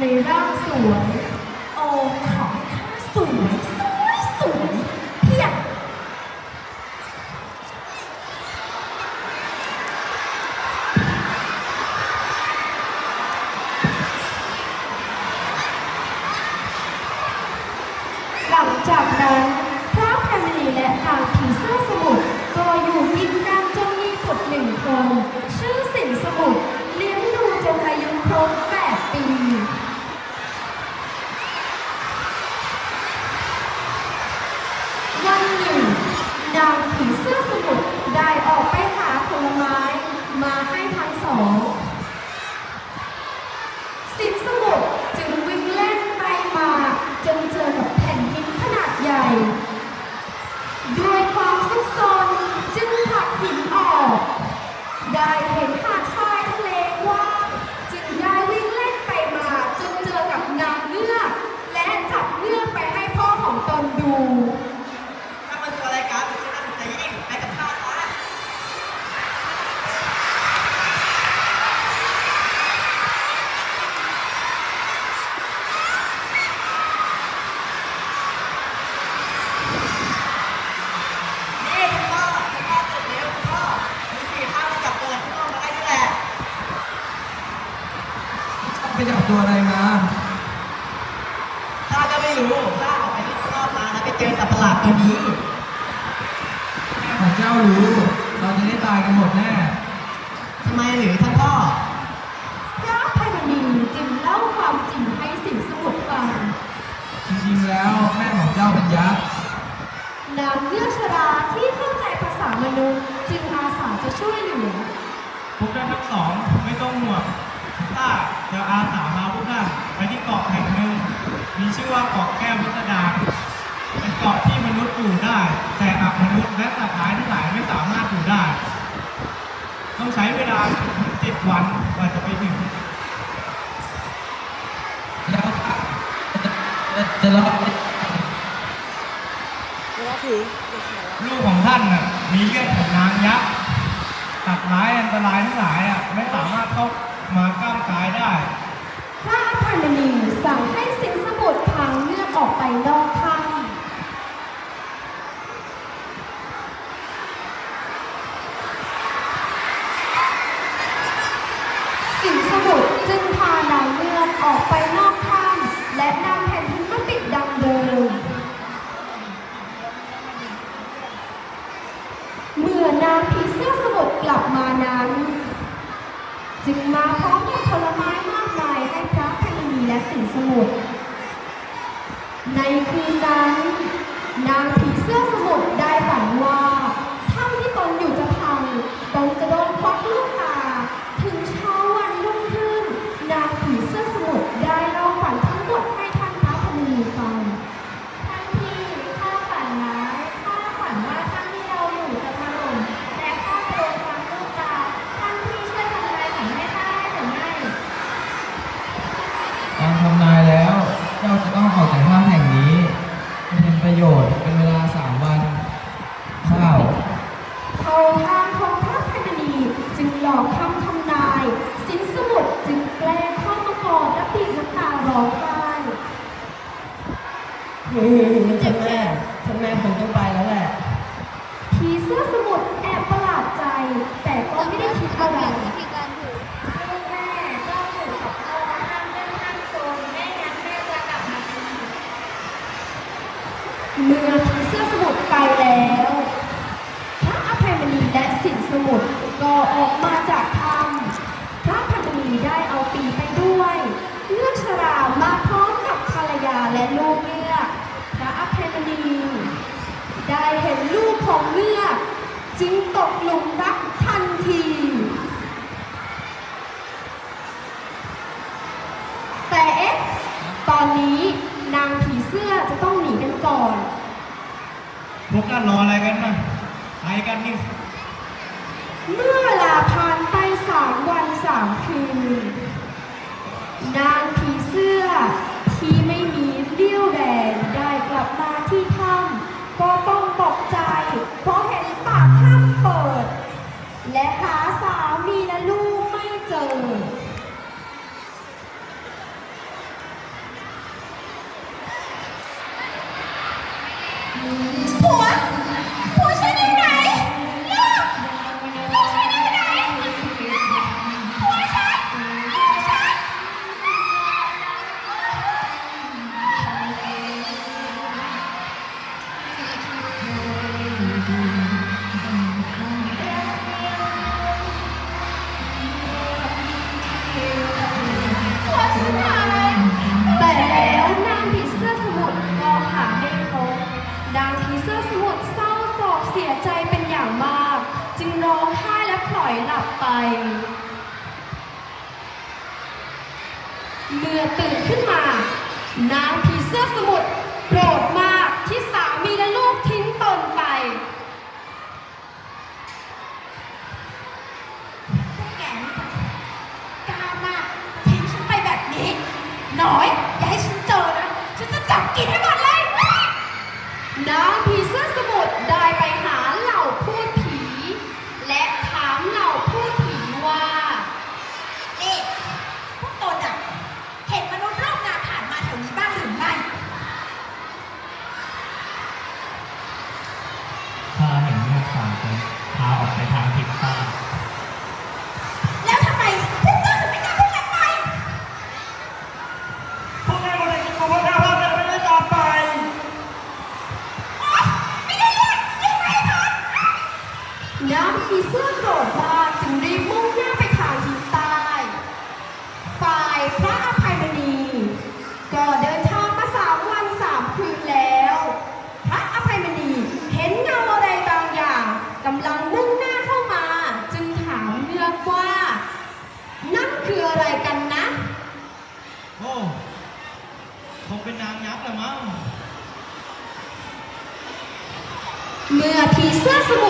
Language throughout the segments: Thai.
ในร่างสวยโอ้ของข้าสวยสวยสวยเพียบหลังจากนั้นพระแพรมณีและนางผีเสื้อสมุทรก็อยู่กินกันจนมีบุตรหนึ่งคน ชื่อสินสมุทรเลี้ยงดูจนอายุครบ ไปจับตัวอะไรมาข้าก็ไม่รู้ข้าออกไปข้างนอกมาแล้วไปเจอสัตว์ประหลาดตัวนี้ข้าเจ้ารู้ เราจะได้ตายกันหมดแน่ทำไมหรือท่านพ่อพระไพมณีจึงเล่าความจริงให้สินสมุทรฟัง จริงๆแล้วแม่ของเจ้าเป็นยักษ์นางเงือกชราที่เข้าใจภาษามนุษย์จึงอาสาจะช่วยเหลือ พวกท่านทั้งสองไม่ต้องห่วง ข้าจะอาสาพาพวกท่านไปที่เกาะแห่งหนึ่งมีชื่อว่าเกาะแก้วพิสดารเป็นเกาะที่มนุษย์อยู่ได้ แต่อับมนุษย์และสัตว์ร้ายทั้งหลายไม่สามารถอยู่ได้ ต้องใช้เวลาเจ็ดวันกว่าจะไปถึงแล้วจะจะรอดเวลาถึงลูกของท่านน่ะมีเลือดของนางยักษ์ตัดร้ายอันตรายทั้งหลายอะไม่สามารถเข้า มาก้ามกายได้ พระอภัยมณีสั่งให้สิงสมุทรพังเลือดออกไปนอกถ้ำสิงสมุทรจึงพานางเลือดออกไปนอกถ้ำและนำแผ่นดินมาปิดดังเดิม เมื่อนางผีเสื้อสมุทรกลับมานั้น จึงมาพร้อมกับผลไม้มากมายให้พระพันีและสิงสมุทรในคืนนั้นนางผีเสื้อสมุทรได้ฝันว่าถ้ำที่ตนอยู่จะพังตนจะโดนควักลูกตา ถึงเช้าวันรุ่งขึ้น นางผีเสื้อสมุทรได้เล่าฝันทั้งหมดให้ท่านพระพญนีฟัง ท่านพี่ข้าฝันร้ายข้าฝันว่าท่านที่เราอยู่จะถล่มและข้าจะโดนความลูกตา ท่านพี่ช่วยทำลายฝันให้ข้าได้หรือไม่ การทำนายแล้ว เจ้าจะต้องออกจากถ้ำแห่งนี้เป็นประโยชน์เป็นเวลาสามวัน ข้าว เขาทางของพระพญนีจึงหลอกคำทำนาย สินสมุทรจึงแกล้งเข้ามากอดและบีบน้ำตาร้องไห้ ท่านแม่ท่านแม่คงต้องไปแล้วแหละ ผีเสื้อสมุทรแอบประหลาดใจ แต่ก็ไม่ได้คิดอะไร ลูกแม่เจ้าอยู่กับพ่อห้ามเล่นห้ามโซนแม่งั้นแม่จะกลับมาอีก เมื่อผีเสื้อสมุทรไปแล้ว พระอภัยมณีและสินสมุทรก็ออกมาจากถ้ำพระอภัยมณีได้เอาปีไปด้วยเลือกชรามาพร้อมกับภรรยาและลูกเลือกพระอภัยมณี ได้เห็นลูก ของเลือกจึงตกหลุมรักทันที แต่เอ๊ะตอนนี้นางผีเสื้อจะต้องหนีกันก่อน พวกท่านรออะไรกันนะไปกันนี่ เมื่อเวลาผ่านไปสามวันสามคืน นางผีเสื้อที่ไม่มีเรี่ยวแรงได้กลับมาที่ถ้ำก็ต้องตกใจเพราะเห็นปากถ้ำเปิด และหาสาย แต่แล้วนางผีเสื้อสมุทรก็หาไม่พบนางผีเสื้อสมุทรเศร้าโศกเสียใจเป็นอย่างมาก จึงร้องไห้และพลอยหลับไป เมื่อตื่นขึ้นมา นางผีเสื้อสมุทรโกรธมาก น้ ก็เดินทางมาสามวันสามคืนแล้วพระอภัยมณีเห็นเงาอะไรบางอย่างกำลังมุ่งหน้าเข้ามา จึงถามเลือกว่า นั่นคืออะไรกันนะ โอ้คงเป็นนางยักษ์ละมั้ง เมื่อผีเสื้อสมุทรตาม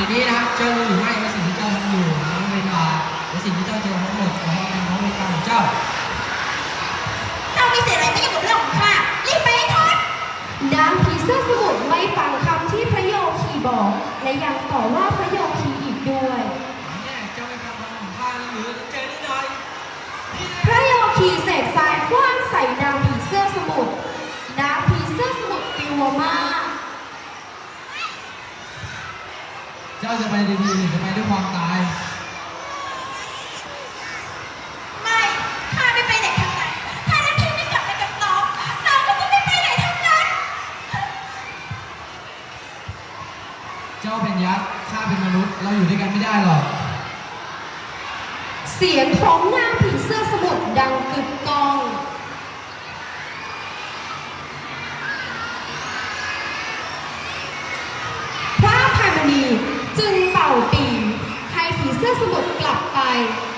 ในนี้นะครับเจ้ารู้หรือไม่สิ่งที่เจ้าทำอยู่น้องเวลาและสิ่งที่เจ้าเจอทั้งหมดขอให้เป็นน้องเวลาของเจ้า เจ้ามีสิทงอะไรไม่เกี่ยวกับเรื่องของข้ารีบไปทอนน้ำผีเสื้อสมุทรไม่ฟังคำที่พระโยคีบอก และยังต่อว่าพระโยคีอีกด้วย ก็จะไปดีๆจะไปด้วยความตาย ไม่ข้าไม่ไปไหนทั้งนั้นข้าจะพี่ไม่กลับไปกับน้องน้อก็จะไม่ไปไหนทั้งนั้น เจ้าเป็นยักษ์ข้าเป็นมนุษย์ เราอยู่ด้วยกันไม่ได้หรอก เสียงของนางผีเสื้อสมุทรดังกึก Bye.